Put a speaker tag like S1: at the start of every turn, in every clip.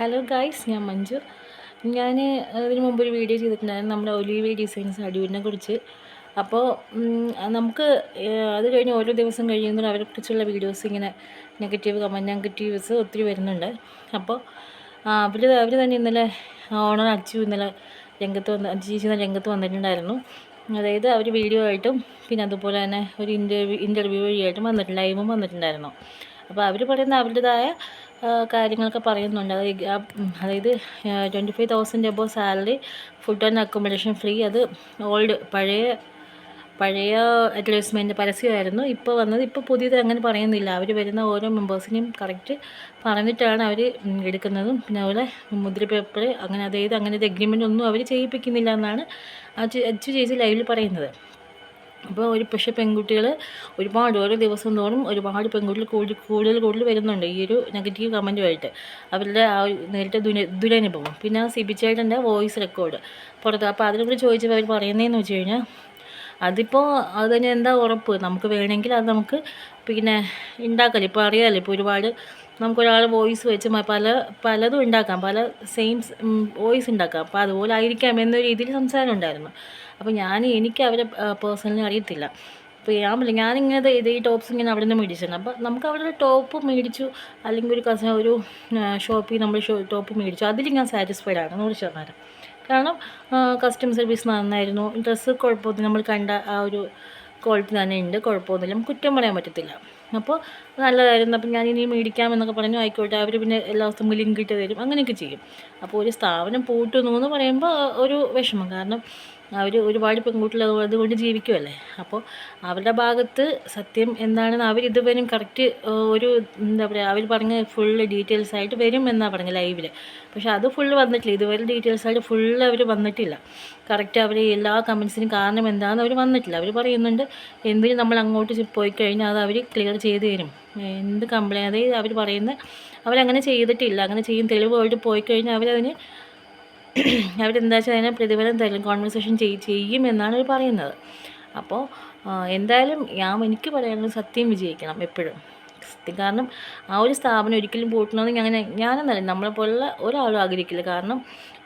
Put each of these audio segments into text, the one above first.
S1: Hello guys ഞാൻ മഞ്ജു. ഞാൻ ഇതിന് മുമ്പ് ഒരു വീഡിയോ ചെയ്തിട്ടുണ്ടായിരുന്നു. നമ്മുടെ ഒലീവി ഡിസൈൻസ് അടിവിനെ കുറിച്ച്. അപ്പോൾ നമുക്ക് അത് കഴിഞ്ഞ് ഓരോ ദിവസം കഴിയുമ്പോൾ അവരെ കുറിച്ചുള്ള വീഡിയോസ് ഇങ്ങനെ നെഗറ്റീവ് കമന്റ് നെഗറ്റീവ്സ് ഒത്തിരി വരുന്നുണ്ട്. അപ്പോൾ അവർ അവർ തന്നെ ഇന്നലെ ഓണർ അച്ചു ഇന്നലെ രംഗത്ത് വന്ന് ഇന്നലെ രംഗത്ത് വന്നിട്ടുണ്ടായിരുന്നു. അതായത് അവർ വീഡിയോ ആയിട്ടും പിന്നെ അതുപോലെ തന്നെ ഒരു ഇന്റർവ്യൂ ഇന്റർവ്യൂ വഴിയായിട്ടും വന്നിട്ട് ലൈവും വന്നിട്ടുണ്ടായിരുന്നു. അപ്പോൾ അവർ പറയുന്ന അവരുടേതായ കാര്യങ്ങളൊക്കെ പറയുന്നുണ്ട്. അതായത് twenty five thousand above salary food and accommodation free അത് ഓൾഡ് പഴയ പഴയ അഡ്വർടൈസ്മെന്റ് പരസ്യമായിരുന്നു. ഇപ്പോൾ വന്നത് ഇപ്പോൾ പുതിയത് അങ്ങനെ പറയുന്നില്ല. അവർ വരുന്ന ഓരോ മെമ്പേഴ്സിനെയും കറക്റ്റ് പറഞ്ഞിട്ടാണ് അവർ എടുക്കുന്നതും. പിന്നെ അതുപോലെ മുദ്ര പേപ്പർ അങ്ങനെ അതായത് അങ്ങനത്തെ എഗ്രിമെന്റ് ഒന്നും അവർ ചെയ്യിപ്പിക്കുന്നില്ല എന്നാണ് അച്ചു അച്ചു ചേച്ചി ലൈവിൽ പറയുന്നത്. അപ്പോൾ ഒരു പക്ഷേ പെൺകുട്ടികൾ ഒരുപാട് ഓരോ ദിവസം തോറും ഒരുപാട് പെൺകുട്ടികൾ കൂടുതൽ കൂടുതൽ കൂടുതൽ വരുന്നുണ്ട് ഈ ഒരു നെഗറ്റീവ് കമന്റുമായിട്ട്. അവരുടെ ആ നേരിട്ട് ദുര ദുരനുഭവം. പിന്നെ ആ സിബിച്ചേട്ടന്റെ വോയിസ് റെക്കോർഡ് പുറത്ത്. അപ്പോൾ അതിനെക്കുറിച്ച് ചോദിച്ചപ്പോൾ അവർ പറയുന്നതെന്ന് വെച്ച് കഴിഞ്ഞാൽ അതിപ്പോൾ അത് തന്നെ എന്താ ഉറപ്പ്? നമുക്ക് വേണമെങ്കിൽ അത് നമുക്ക് പിന്നെ ഉണ്ടാക്കാം. ഇപ്പോൾ അറിയാമല്ലോ ഇപ്പോൾ ഒരുപാട് നമുക്കൊരാൾ വോയിസ് വെച്ച് പല പലതും ഉണ്ടാക്കാം. പല സെയിം വോയിസ് ഉണ്ടാക്കാം. അപ്പോൾ അതുപോലെ ആയിരിക്കാം എന്ന രീതിയിൽ സംസാരം ഉണ്ടായിരുന്നു. അപ്പോൾ ഞാൻ എനിക്ക് അവരെ പേഴ്സണലി അറിയത്തില്ല. അപ്പോൾ ഞാൻ പറഞ്ഞു ഞാനിങ്ങനെ ഇത് ഈ ടോപ്സ് ഇങ്ങനെ അവിടെ നിന്ന് മേടിച്ചിട്ടുണ്ട് അപ്പോൾ നമുക്ക് അവിടെ ടോപ്പ് മേടിച്ചു അല്ലെങ്കിൽ ഒരു കസ ഒരു ഷോപ്പിൽ നമ്മൾ ടോപ്പ് മേടിച്ചു. അതിൽ ഞാൻ സാറ്റിസ്ഫൈഡ് ആണ് നൂറ് ശതമാനം. കാരണം കസ്റ്റമർ സർവീസ് നന്നായിരുന്നു. ഡ്രസ്സ് കുഴപ്പമൊന്നും നമ്മൾ കണ്ട ആ ഒരു ക്വാളിറ്റി തന്നെ ഉണ്ട്. കുഴപ്പമൊന്നുമില്ല. നമുക്ക് കുറ്റം പറയാൻ പറ്റത്തില്ല. അപ്പോൾ നല്ലതായിരുന്നു. അപ്പം ഞാൻ ഇനി മേടിക്കാമെന്നൊക്കെ പറഞ്ഞു. ആയിക്കോട്ടെ അവർ പിന്നെ എല്ലാ ദിവസവും ലിങ്ക് ഇട്ട് തരും അങ്ങനെയൊക്കെ ചെയ്യും. അപ്പോൾ ഒരു സ്ഥാപനം പൂട്ടുന്നു എന്ന് പറയുമ്പോൾ ഒരു വിഷമം. കാരണം അവർ ഒരുപാട് പെൺകുട്ടികൾ അത് അതുകൊണ്ട് ജീവിക്കുമല്ലേ അപ്പോൾ അവരുടെ ഭാഗത്ത് സത്യം എന്താണെന്ന് അവർ ഇതുവരെയും കറക്റ്റ് ഒരു എന്താ പറയുക അവർ പറഞ്ഞ ഫുള്ള് ഡീറ്റെയിൽസ് ആയിട്ട് വരും എന്നാണ് പറഞ്ഞത് ലൈവിൽ പക്ഷേ അത് ഫുള്ള് വന്നിട്ടില്ല. ഇതുവരെ ഡീറ്റെയിൽസ് ആയിട്ട് ഫുള്ള് അവർ വന്നിട്ടില്ല. കറക്റ്റ് അവർ എല്ലാ കമൻസിനും കാരണം എന്താണെന്ന് അവർ വന്നിട്ടില്ല. അവർ പറയുന്നുണ്ട് എന്തിനും നമ്മൾ അങ്ങോട്ട് പോയി കഴിഞ്ഞാൽ അത് അവർ ക്ലിയർ ചെയ്ത് തരും. എന്ത് കംപ്ലൈന്റ് അതായത് അവർ പറയുന്ന അവരങ്ങനെ ചെയ്തിട്ടില്ല. അങ്ങനെ ചെയ്യും തെളിവായിട്ട് പോയി കഴിഞ്ഞാൽ അവരതിന് അവരെന്താ വെച്ചാൽ അതിനെ പ്രതിഫലം തരും കോൺവെർസേഷൻ ചെയ് ചെയ്യും എന്നാണ് അവർ പറയുന്നത്. അപ്പോൾ എന്തായാലും ഞാൻ എനിക്ക് പറയാനുള്ള സത്യം വിജയിക്കണം എപ്പോഴും. സത്യം. കാരണം ആ ഒരു സ്ഥാപനം ഒരിക്കലും പൂട്ടണമെന്ന് അങ്ങനെ ഞാനെന്നല്ല നമ്മളെപ്പോലുള്ള ഒരാളും ആഗ്രഹിക്കില്ല. കാരണം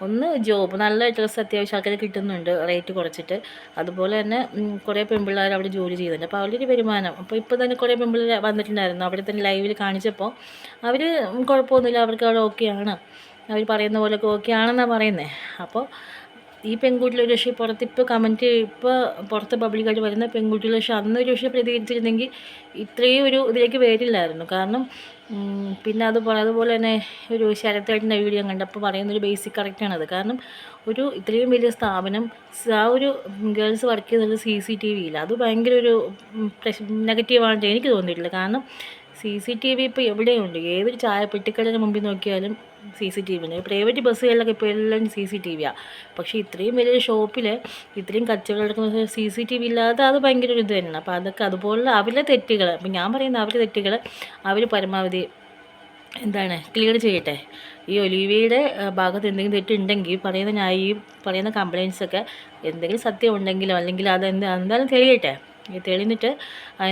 S1: ഒന്ന് ജോബ് നല്ല ഡ്രസ്സ് അത്യാവശ്യം ആൾക്കാർ കിട്ടുന്നുണ്ട് റേറ്റ് കുറച്ചിട്ട്. അതുപോലെ തന്നെ കുറേ പെൺപിള്ളേർ അവിടെ ജോലി ചെയ്യുന്നുണ്ട്. അപ്പോൾ അവരുടെ വരുമാനം. അപ്പോൾ ഇപ്പോൾ തന്നെ കുറേ പെൺപിള്ളേർ വന്നിട്ടുണ്ടായിരുന്നു. അവിടെ തന്നെ ലൈവിൽ കാണിച്ചപ്പോൾ അവർ കുഴപ്പമൊന്നുമില്ല അവർക്ക് അവിടെ ഓക്കെയാണ് അവർ പറയുന്ന പോലെയൊക്കെ ഓക്കെ ആണെന്നാണ് പറയുന്നത് അപ്പോൾ ഈ പെൺകുട്ടികൾ ഒരു പക്ഷേ പുറത്ത് ഇപ്പോൾ കമന്റ് ഇപ്പോൾ പുറത്ത് പബ്ലിക്കായിട്ട് വരുന്ന പെൺകുട്ടികൾ പക്ഷേ അന്ന് ഒരു പക്ഷേ പ്രതികരിച്ചിരുന്നെങ്കിൽ ഇത്രയും ഒരു ഇതിലേക്ക് വരില്ലായിരുന്നു. കാരണം പിന്നെ അത് അതുപോലെ തന്നെ ഒരു ശരത്തായിട്ടുള്ള വീഡിയോ കണ്ടപ്പോൾ പറയുന്നൊരു ബേസിക് കറക്റ്റാണത് കാരണം ഒരു ഇത്രയും വലിയ സ്ഥാപനം ആ ഒരു ഗേൾസ് വർക്ക് ചെയ്യുന്നത് സി സി ടി വിയിൽ അത് ഭയങ്കര ഒരു നെഗറ്റീവായിട്ട് എനിക്ക് തോന്നിയിട്ടില്ല. കാരണം സി സി ടി വി ഇപ്പോൾ എവിടെയുണ്ട്? ഏതൊരു ചായ പെട്ടിക്കടയുടെ മുമ്പിൽ നോക്കിയാലും സി സി ടി വി ഉണ്ട് പ്രൈവറ്റ് ബസ്സുകളിലൊക്കെ ഇപ്പോൾ എല്ലാം സി സി ടി വിയാണ് പക്ഷേ ഇത്രയും വലിയ ഷോപ്പിൽ ഇത്രയും കച്ചവടം നടക്കുന്ന സി സി ടി വി ഇല്ലാതെ അത് ഭയങ്കര ഒരു ഇത് തന്നെയാണ്. അപ്പോൾ അതൊക്കെ അതുപോലുള്ള അവരുടെ തെറ്റുകൾ അപ്പോൾ ഞാൻ പറയുന്ന അവരുടെ തെറ്റുകൾ അവർ പരമാവധി എന്താണ് ക്ലിയർ ചെയ്യട്ടെ. ഈ ഒലിവിയുടെ ഭാഗത്ത് എന്തെങ്കിലും തെറ്റുണ്ടെങ്കിൽ പറയുന്ന ഞാൻ ഈ പറയുന്ന കംപ്ലയിൻസൊക്കെ എന്തെങ്കിലും സത്യം ഉണ്ടെങ്കിലോ അല്ലെങ്കിൽ അത് എന്താ എന്തായാലും തെളിയട്ടെ. തെളിഞ്ഞിട്ട്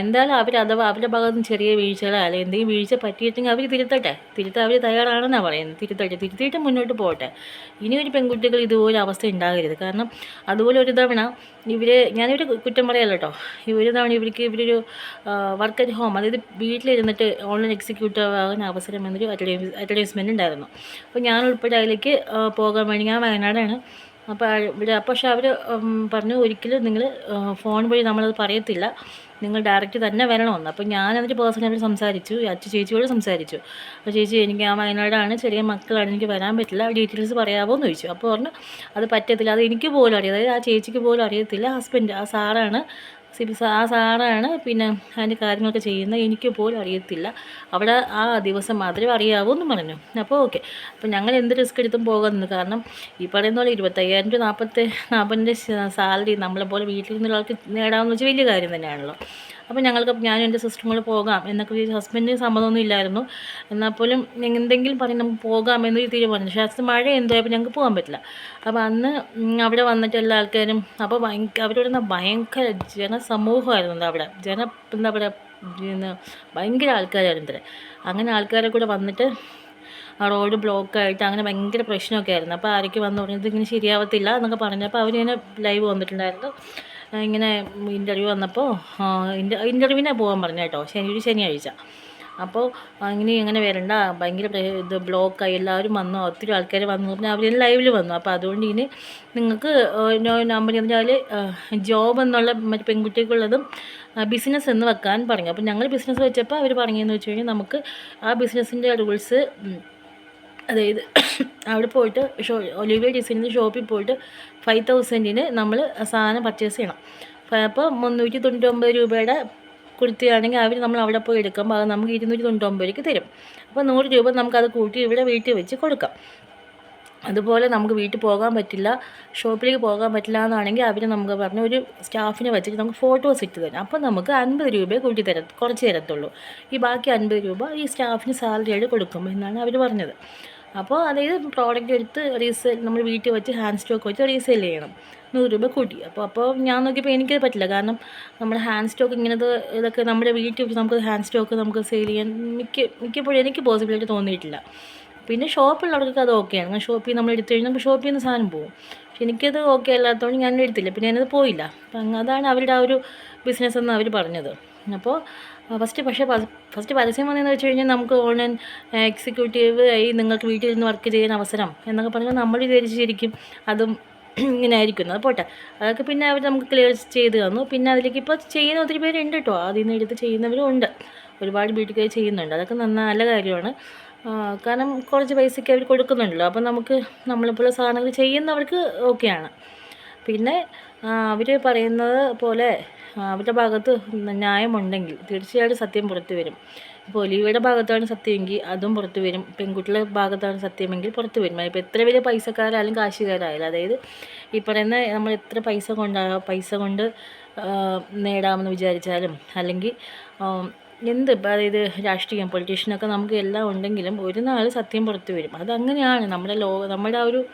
S1: എന്തായാലും അവർ അഥവാ അവരുടെ ഭാഗത്ത് നിന്ന് ചെറിയ വീഴ്ചകളോ അല്ലെങ്കിൽ എന്തെങ്കിലും വീഴ്ച പറ്റിയിട്ടുണ്ടെങ്കിൽ അവർ തിരുത്തട്ടെ. തിരുത്താൻ അവർ തയ്യാറാണെന്നാണ് പറയുന്നത്. തിരുത്തട്ടെ. തിരുത്തിയിട്ട് മുന്നോട്ട് പോകട്ടെ. ഇനി ഒരു പെൺകുട്ടികൾ ഇതുപോലെ അവസ്ഥ ഉണ്ടാകരുത്. കാരണം അതുപോലെ ഒരു തവണ ഇവർ ഞാനൊരു കുറ്റം പറയല്ല കേട്ടോ. ഒരു തവണ ഇവർക്ക് ഇവരൊരു വർക്ക് അറ്റ് ഹോം അതായത് വീട്ടിലിരുന്നിട്ട് ഓൺലൈൻ എക്സിക്യൂട്ടീവ് ആകാൻ അവസരം എന്നൊരു അഡ്വർടൈസ്മെന്റ് ഉണ്ടായിരുന്നു. അപ്പോൾ ഞാൻ ഉൾപ്പെടെ അതിലേക്ക് പോകാൻ വേണ്ടി ഞാൻ വയനാടാണ്. അപ്പോൾ പക്ഷേ അവർ പറഞ്ഞു ഒരിക്കലും നിങ്ങൾ ഫോൺ വഴി നമ്മളത് പറയത്തില്ല. നിങ്ങൾ ഡയറക്റ്റ് തന്നെ വരണമെന്ന്. അപ്പോൾ ഞാൻ എന്നിട്ട് പേഴ്സണലായിട്ട് സംസാരിച്ചു. അച്ഛ ചേച്ചിയോട് സംസാരിച്ചു. അപ്പോൾ ചേച്ചി എനിക്ക് ആ വയനാടാണ് ചെറിയ മക്കളാണ് എനിക്ക് വരാൻ പറ്റില്ല ഡീറ്റെയിൽസ് പറയാമോ എന്ന് ചോദിച്ചു. അപ്പോൾ പറഞ്ഞു അത് പറ്റത്തില്ല. അത് എനിക്ക് പോലും അറിയാം. അതായത് ആ ചേച്ചിക്ക് പോലും അറിയത്തില്ല. ഹസ്ബൻഡ് ആ സാറാണ് സിബി ആ സാറാണ് പിന്നെ അതിന്റെ കാര്യങ്ങളൊക്കെ ചെയ്യുന്നത്. എനിക്ക് പോലും അറിയത്തില്ല. അവിടെ ആ ദിവസം മാത്രമേ അറിയാവൂ പറഞ്ഞു. അപ്പോൾ ഓക്കെ. അപ്പോൾ ഞങ്ങൾ എന്ത് റിസ്ക് എടുത്തും പോകുന്നത് കാരണം ഈ പറയുന്ന പോലെ ഇരുപത്തയ്യായിരം രൂപ നാൽപ്പത്തി നാൽപ്പതിന്റെ സാലറി നമ്മളെപ്പോലെ വീട്ടിൽ വീട്ടിലിരുന്ന ഒരാൾക്ക് നേടാമെന്ന് വെച്ചാൽ വലിയ കാര്യം തന്നെയാണല്ലോ. അപ്പോൾ ഞങ്ങൾക്ക് ഞാനും എന്റെ സിസ്റ്ററും കൂടെ പോകാം എന്നൊക്കെ ഹസ്ബൻഡിന് സമ്മതമൊന്നും ഇല്ലായിരുന്നു. എന്നാൽ പോലും എന്തെങ്കിലും പറഞ്ഞ് നമുക്ക് പോകാം എന്നൊരു തീരുമാനം. പക്ഷേ മഴ എന്തായപ്പോൾ ഞങ്ങൾക്ക് പോകാൻ പറ്റില്ല. അപ്പോൾ അന്ന് അവിടെ വന്നിട്ട് എല്ലാ ആൾക്കാരും അപ്പോൾ ഭയങ്കര അവരുടെ ഭയങ്കര ജനസമൂഹമായിരുന്നു അവിടെ. ജന എന്താ പറയുക ഭയങ്കര ആൾക്കാരായിരുന്നു ഇത്ര അങ്ങനെ ആൾക്കാരെ കൂടെ വന്നിട്ട് റോഡ് ബ്ലോക്കായിട്ട് അങ്ങനെ ഭയങ്കര പ്രശ്നമൊക്കെ ആയിരുന്നു. അപ്പോൾ ആരൊക്കെ വന്ന് പറഞ്ഞത് ഇങ്ങനെ ശരിയാവത്തില്ല എന്നൊക്കെ പറഞ്ഞപ്പോൾ അവരിങ്ങനെ ലൈവ് വന്നിട്ടുണ്ടായിരുന്നു. ഇങ്ങനെ ഇന്റർവ്യൂ വന്നപ്പോൾ ഇന്റർവ്യൂവിനെ പോകാൻ പറഞ്ഞു കേട്ടോ. ശനി ഒരു ശനിയാഴ്ച. അപ്പോൾ അങ്ങനെ ഇങ്ങനെ വരണ്ട. ഭയങ്കര ഇത് ബ്ലോക്കായി എല്ലാവരും വന്നു. ഒത്തിരി ആൾക്കാർ വന്നു. പറഞ്ഞാൽ അവർ ലൈവിൽ വന്നു. അപ്പോൾ അതുകൊണ്ട് ഇനി നിങ്ങൾക്ക് നമ്പർ പറഞ്ഞാൽ ജോബ് എന്നുള്ള മറ്റു പെൺകുട്ടിക്കുള്ളതും ബിസിനസ് എന്ന് വെക്കാൻ പറഞ്ഞു. അപ്പോൾ ഞങ്ങൾ ബിസിനസ് വെച്ചപ്പോൾ അവർ പറഞ്ഞതെന്ന് വെച്ച് കഴിഞ്ഞാൽ നമുക്ക് ആ ബിസിനസ്സിന്റെ റൂൾസ് അതായത് അവിടെ പോയിട്ട് ഷോ ഒലിവിയ ഡിസൈനിന്റെ ഷോപ്പിൽ പോയിട്ട് ഫൈവ് തൗസൻഡിന് നമ്മൾ സാധനം പർച്ചേസ് ചെയ്യണം. അപ്പോൾ മുന്നൂറ്റി തൊണ്ണൂറ്റൊമ്പത് രൂപയുടെ കുർത്തിയാണെങ്കിൽ അവർ നമ്മൾ അവിടെ പോയി എടുക്കുമ്പോൾ അത് നമുക്ക് ഇരുന്നൂറ്റി തൊണ്ണൂറ്റൊമ്പത് രൂപയ്ക്ക് തരും. അപ്പോൾ നൂറ് രൂപ നമുക്കത് കൂട്ടി ഇവിടെ വീട്ടിൽ വെച്ച് കൊടുക്കാം. അതുപോലെ നമുക്ക് വീട്ടിൽ പോകാൻ പറ്റില്ല ഷോപ്പിലേക്ക് പോകാൻ പറ്റില്ല എന്നാണെങ്കിൽ അവർ നമുക്ക് പറഞ്ഞ ഒരു സ്റ്റാഫിനെ വെച്ചിട്ട് നമുക്ക് ഫോട്ടോസ് ഇട്ട് തരും. അപ്പോൾ നമുക്ക് അൻപത് രൂപയെ കൂട്ടി തര കുറച്ച് തരത്തുള്ളൂ. ഈ ബാക്കി അൻപത് രൂപ ഈ സ്റ്റാഫിന് സാലറി ആയിട്ട് കൊടുക്കും എന്നാണ് അവർ പറഞ്ഞത്. അപ്പോൾ അതായത് പ്രോഡക്റ്റ് എടുത്ത് റീസെയിൽ നമ്മൾ വീട്ടിൽ വെച്ച് ഹാൻഡ് സ്റ്റോക്ക് വെച്ച് റീസെയിൽ ചെയ്യണം. നൂറ് രൂപ കൂട്ടി. അപ്പോൾ അപ്പോൾ ഞാൻ നോക്കിയപ്പോൾ എനിക്കത് പറ്റില്ല. കാരണം നമ്മുടെ ഹാൻഡ് സ്റ്റോക്ക് ഇങ്ങനത്തെ ഇതൊക്കെ നമ്മുടെ വീട്ടിൽ വെച്ച് നമുക്ക് ഹാൻഡ് സ്റ്റോക്ക് നമുക്ക് സെയിൽ ചെയ്യാൻ മിക്ക മിക്കപ്പോഴും എനിക്ക് പോസിബിലിറ്റി തോന്നിയിട്ടില്ല. പിന്നെ ഷോപ്പുള്ളവർക്കൊക്കെ അത് ഓക്കെയാണ് കാരണം ഷോപ്പിൽ നമ്മൾ എടുത്തു കഴിഞ്ഞാൽ ഷോപ്പിൽ നിന്ന് സാധനം പോകും. പക്ഷെ എനിക്കത് ഓക്കെ അല്ലാത്തതുകൊണ്ട് ഞാൻ എടുത്തില്ല. പിന്നെ ഞാനത് പോയില്ല. അപ്പം അതാണ് അവരുടെ ആ ഒരു ബിസിനസ് എന്ന് അവർ പറഞ്ഞത്. അപ്പോൾ ഫസ്റ്റ് പക്ഷേ ഫസ്റ്റ് പരസ്യം വന്നതെന്ന് വെച്ച് കഴിഞ്ഞാൽ നമുക്ക് ഓൺലൈൻ എക്സിക്യൂട്ടീവ് ആയി നിങ്ങൾക്ക് വീട്ടിൽ നിന്ന് വർക്ക് ചെയ്യാൻ അവസരം എന്നൊക്കെ പറഞ്ഞാൽ നമ്മൾ വിചാരിച്ചിരിക്കും അതും ഇങ്ങനെ ആയിരിക്കുന്നു അത് പോട്ടെ. അതൊക്കെ പിന്നെ അവർ നമുക്ക് ക്ലിയർ ചെയ്ത് തന്നു. പിന്നെ അതിലേക്ക് ഇപ്പോൾ ചെയ്യുന്ന ഒത്തിരി പേരുണ്ട് കേട്ടോ. അതിൽ നിന്ന് എടുത്ത് ചെയ്യുന്നവരും ഉണ്ട്. ഒരുപാട് വീട്ടുകാർ ചെയ്യുന്നുണ്ട്. അതൊക്കെ നന്ന നല്ല കാര്യമാണ്. കാരണം കുറച്ച് പൈസയ്ക്ക് അവർ കൊടുക്കുന്നുണ്ടല്ലോ. അപ്പം നമുക്ക് നമ്മളെപ്പോലെ സാധനങ്ങൾ ചെയ്യുന്നവർക്ക് ഓക്കെയാണ് പിന്നെ അവർ പറയുന്നത് പോലെ അവരുടെ ഭാഗത്ത് ന്യായമുണ്ടെങ്കിൽ തീർച്ചയായിട്ടും സത്യം പുറത്തു വരും. ഇപ്പോൾ ഒലിവയുടെ ഭാഗത്താണ് സത്യമെങ്കിൽ അതും പുറത്തു വരും. പെൺകുട്ടികളുടെ ഭാഗത്താണ് സത്യമെങ്കിൽ പുറത്തു വരും. ഇപ്പോൾ എത്ര വലിയ പൈസക്കാരായാലും കാശുകാരായാലും അതായത് ഈ പറയുന്ന നമ്മൾ എത്ര പൈസ കൊണ്ടാ പൈസ കൊണ്ട് നേടാമെന്ന് വിചാരിച്ചാലും അല്ലെങ്കിൽ എന്ത് ഇപ്പോൾ അതായത് രാഷ്ട്രീയം പൊളിറ്റീഷ്യനൊക്കെ നമുക്ക് എല്ലാം ഉണ്ടെങ്കിലും ഒരു നാൾ സത്യം പുറത്തു വരും. അതങ്ങനെയാണ്. നമ്മുടെ ലോ നമ്മുടെ ആ ഒരു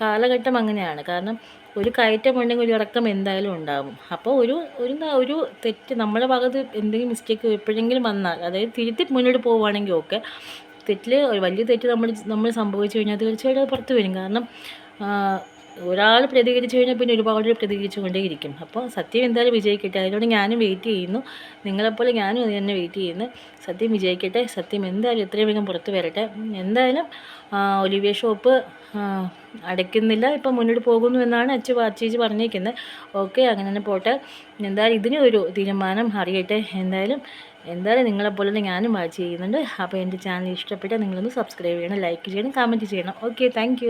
S1: കാലഘട്ടം അങ്ങനെയാണ്. കാരണം ഒരു കയറ്റം ഉണ്ടെങ്കിൽ ഒരു ഇറക്കം എന്തായാലും ഉണ്ടാകും അപ്പോൾ ഒരു ഒരു ഒരു തെറ്റ് നമ്മുടെ ഭാഗത്ത് എന്തെങ്കിലും മിസ്റ്റേക്ക് എപ്പോഴെങ്കിലും വന്നാൽ അതായത് തിരുത്തി മുന്നോട്ട് പോവുകയാണെങ്കിൽ ഓക്കെ തെറ്റിൽ ഒരു വലിയ തെറ്റ് നമ്മൾ നമ്മൾ സംഭവിച്ചു കഴിഞ്ഞാൽ തീർച്ചയായിട്ടും അത് പുറത്ത് വരും. കാരണം ഒരാൾ പ്രതികരിച്ചു കഴിഞ്ഞാൽ പിന്നെ ഒരുപാട് പ്രതികരിച്ചു കൊണ്ടേയിരിക്കും. അപ്പോൾ സത്യം എന്തായാലും വിജയിക്കട്ടെ. അതിനോട് ഞാനും വെയിറ്റ് ചെയ്യുന്നു. നിങ്ങളെപ്പോലെ ഞാനും അത് തന്നെ വെയിറ്റ് ചെയ്യുന്നു. സത്യം വിജയിക്കട്ടെ. സത്യം എന്തായാലും എത്രയും വേഗം പുറത്ത് വരട്ടെ. എന്തായാലും ഒലിവിയ ഷോപ്പ് അടയ്ക്കുന്നില്ല. ഇപ്പം മുന്നോട്ട് പോകുന്നു എന്നാണ് അച്ചു ചേച്ചി പറഞ്ഞേക്കുന്നത് ഓക്കെ അങ്ങനെ തന്നെ പോട്ടെ. എന്തായാലും ഇതിന് ഒരു തീരുമാനം അറിയട്ടെ. എന്തായാലും എന്തായാലും നിങ്ങളെപ്പോലെ ഞാനും വാച്ച് ചെയ്യുന്നുണ്ട്. അപ്പോൾ എന്റെ ചാനൽ ഇഷ്ടപ്പെട്ടാൽ നിങ്ങളൊന്ന് സബ്സ്ക്രൈബ് ചെയ്യണം ലൈക്ക് ചെയ്യണം കമന്റ് ചെയ്യണം. Okay thank